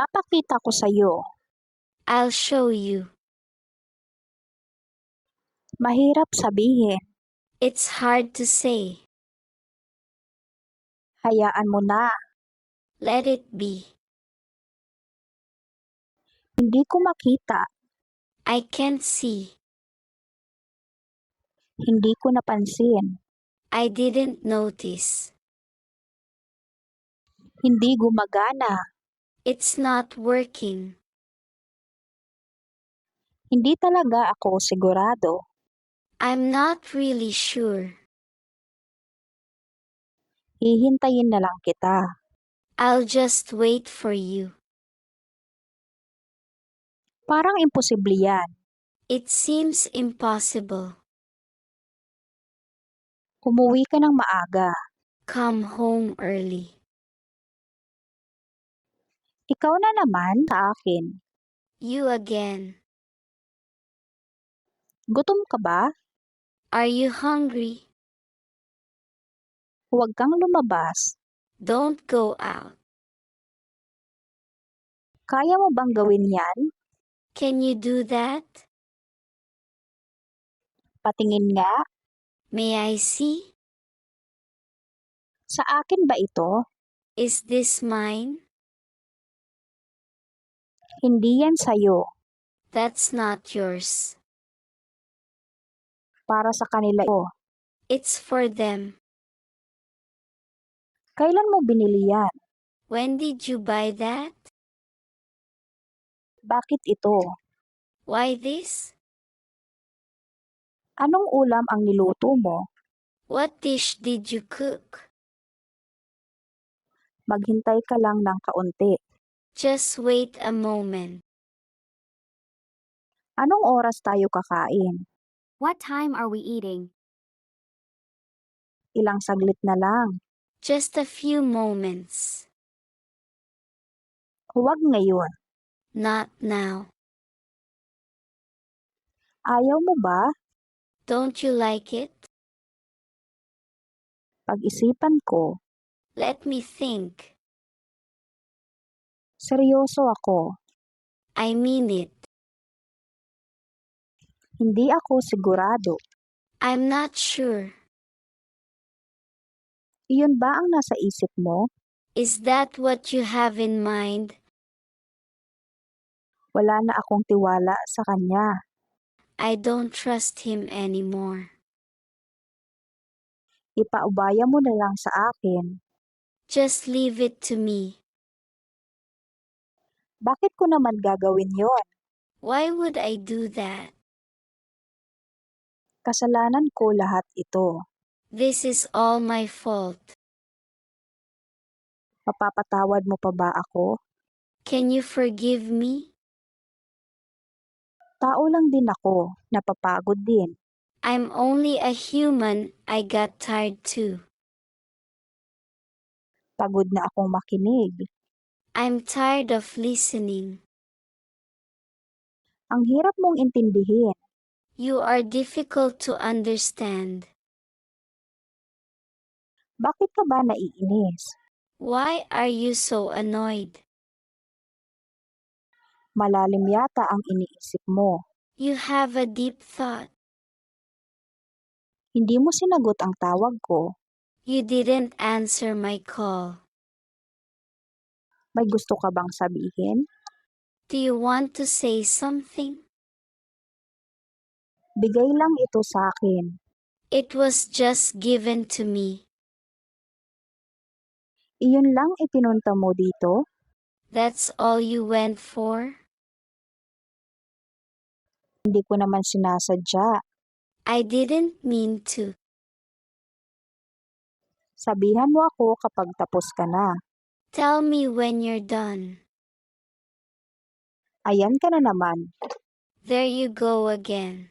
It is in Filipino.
Ipapakita ko sa'yo. I'll show you. Mahirap sabihin. It's hard to say. Hayaan mo na. Let it be. Hindi ko makita. I can't see. Hindi ko napansin. I didn't notice. Hindi gumagana. It's not working. Hindi talaga ako sigurado. I'm not really sure. Hihintayin na lang kita. I'll just wait for you. Parang imposible yan. It seems impossible. Umuwi ka ng maaga. Come home early. Ikaw na naman sa akin. You again. Gutom ka ba? Are you hungry? Huwag kang lumabas. Don't go out. Kaya mo bang gawin yan? Can you do that? Patingin nga. May I see? Sa akin ba ito? Is this mine? Hindi yan sa'yo. That's not yours. Para sa kanila ito. It's for them. Kailan mo binili yan? When did you buy that? Bakit ito? Why this? Anong ulam ang niluto mo? What dish did you cook? Maghintay ka lang ng kaunti. Just wait a moment. Anong oras tayo kakain? What time are we eating? Ilang saglit na lang. Just a few moments. Huwag ngayon. Not now. Ayaw mo ba? Don't you like it? Pag-isipan ko. Let me think. Seryoso ako. I mean it. Hindi ako sigurado. I'm not sure. Iyon ba ang nasa isip mo? Is that what you have in mind? Wala na akong tiwala sa kanya. I don't trust him anymore. Ipaubaya mo na lang sa akin. Just leave it to me. Bakit ko naman gagawin yon? Why would I do that? Kasalanan ko lahat ito. This is all my fault. Mapapatawad mo pa ba ako? Can you forgive me? Tao lang din ako. Napapagod din. I'm only a human. I got tired too. Pagod na akong makinig. I'm tired of listening. Ang hirap mong intindihin. You are difficult to understand. Bakit ka ba naiinis? Why are you so annoyed? Malalim yata ang iniisip mo. You have a deep thought. Hindi mo sinagot ang tawag ko. You didn't answer my call. May gusto ka bang sabihin? Do you want to say something? Bigay lang ito sa akin. It was just given to me. Iyon lang ipinunta mo dito? That's all you went for? Hindi ko naman sinasadya. I didn't mean to. Sabihan mo ako kapag tapos ka na. Tell me when you're done. Ayan ka na naman. There you go again.